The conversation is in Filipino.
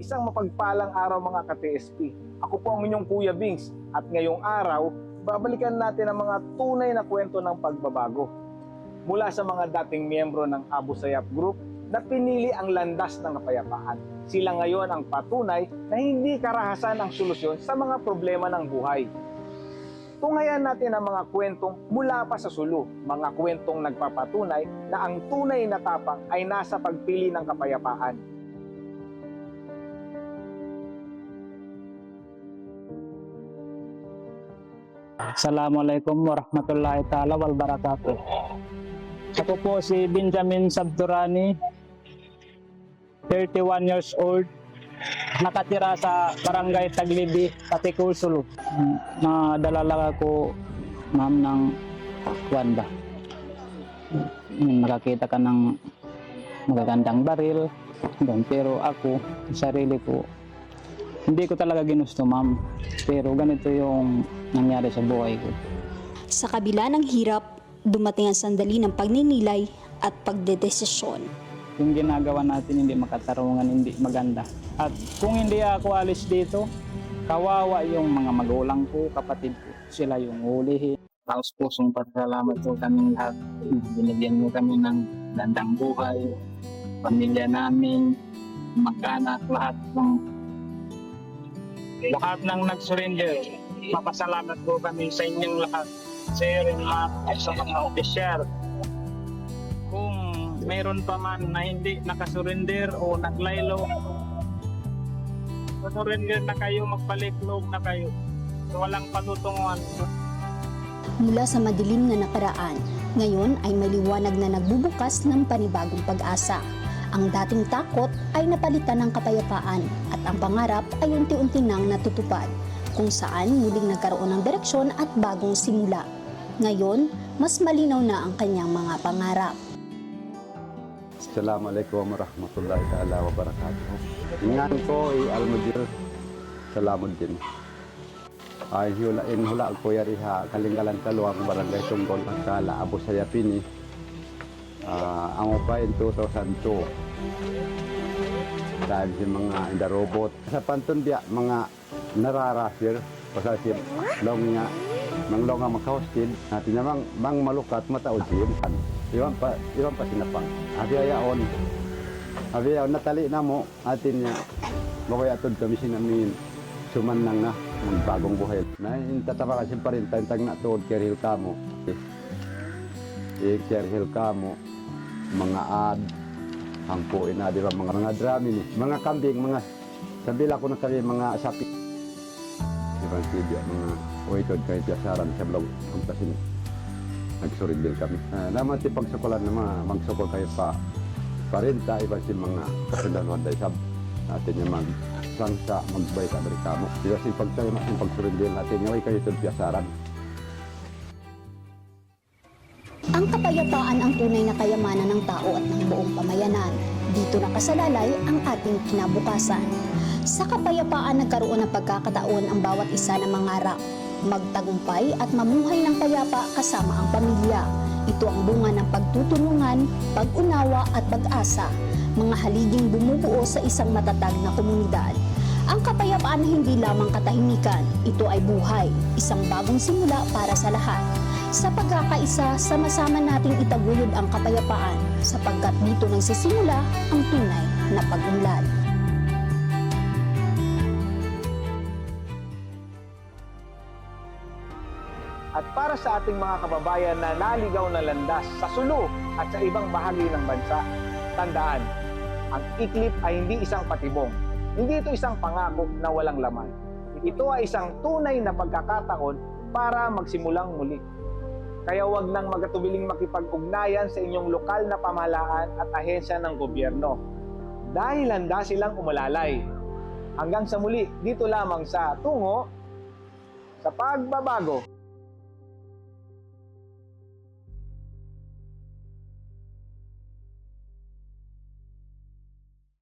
Isang mapagpalang araw mga ka-TSP. Ako po ang inyong Kuya Bings at ngayong araw, babalikan natin ang mga tunay na kwento ng pagbabago. Mula sa mga dating miyembro ng Abu Sayyaf Group na pinili ang landas ng kapayapaan. Sila ngayon ang patunay na hindi karahasan ang solusyon sa mga problema ng buhay. Tungayan natin ang mga kwentong mula pa sa sulo, mga kwentong nagpapatunay na ang tunay na tapang ay nasa pagpili ng kapayapaan. Assalamualaikum warahmatullahi taala wal barakatuh. Ako po si Benjamin Sabdurani, 31 years old, nakatira sa Barangay Taglibi, Patikul, Sulu. Nadalala ako, ma'am, ng Wanda. Nakakita ka ng magagandang baril, pero ako, sarili ko, hindi ko talaga ginusto, ma'am. Pero ganito yung nangyari sa buhay ko. Sa kabila ng hirap, dumating ang sandali ng pagninilay at pagdedesisyon. Yung ginagawa natin hindi makatarungan, hindi maganda. At kung hindi ako alis dito, kawawa yung mga magulang ko, kapatid ko. Sila yung ulihin. Taos pusong pasalamat po kami lahat. Binigyan mo kami ng landang buhay, pamilya namin, magkaanak, lahat ng lahat ng nag-surrender. Mapasalamat po kami sa inyong lahat. Sir at sa mga official. Kung mayroon pa man na hindi nakasurrender o naglaylo, surrender na kayo, magbalik loob na kayo. So, walang patutunguhan. Mula sa madilim na nakaraan, ngayon ay may liwanag na nagbubukas ng panibagong pag-asa. Ang dating takot ay napalitan ng kapayapaan at ang pangarap ay unti-unti nang natutupad kung saan muling nagkaroon ng direksyon at bagong simula. Ngayon, mas malinaw na ang kanyang mga pangarap. Assalamualaikum warahmatullahi taala wabarakatuh. Ingan ko ay almudil salamod din. Ay hula in hula ko yariha kalinggalan kaluang barangay tunggol kala Abu Sayapini. Ang upay in 2002. Dahil si mga inda robot. Sa pantun dia mga nararasir. Pasasir long nga mang long nga makahostin natin namang mang malukat mataudin iwan pa iwan pa sinapang. Abi ayaon abi ayaon natali na mo. Atin niya bakoy atod kami sinamin. Suman nang na ng bagong buhay. Na tatapa kasi pa rin tantang na tuod kerhil kamo. Eh kerhil kamo mga ad hangpuin na di ba? Mga mga drami ni mga kambing mga sabila ko na kami mga sapi. Ibang video mga uitod kayo siya sa blog kung tasin nagsurid kami. Uh, naman ti pagsukulan na mga magsukol kayo pa parinta iba si mga kasundaluhan dahil sab natin yung mag sangsa magbay ka dari kamo sila si pagtayo natin pagsurid din natin yung kayo ito piyasaran Ang kapayapaan ang tunay na kayamanan ng tao at ng buong pamayanan. Dito nakasalalay ang ating kinabukasan. Sa kapayapaan nagkaroon ng pagkakataon ang bawat isa ng mangarap, magtagumpay at mamuhay ng payapa kasama ang pamilya. Ito ang bunga ng pagtutulungan, pag-unawa at pag-asa, mga haliging bumubuo sa isang matatag na komunidad. Ang kapayapaan ay hindi lamang katahimikan, ito ay buhay, isang bagong simula para sa lahat. Sa pagkakaisa, sama-sama nating itaguyod ang kapayapaan sapagkat dito nagsisimula ang tunay na pag-unlad. At para sa ating mga kababayan na naligaw na landas sa Sulu at sa ibang bahagi ng bansa, tandaan, ang iklip ay hindi isang patibong. Hindi ito isang pangako na walang laman. Ito ay isang tunay na pagkakataon para magsimulang muli. Kaya huwag nang magatubiling makipag-ugnayan sa inyong lokal na pamahalaan at ahensya ng gobyerno. Dahil handa silang umalalay. Hanggang sa muli, dito lamang sa Tungo sa Pagbabago.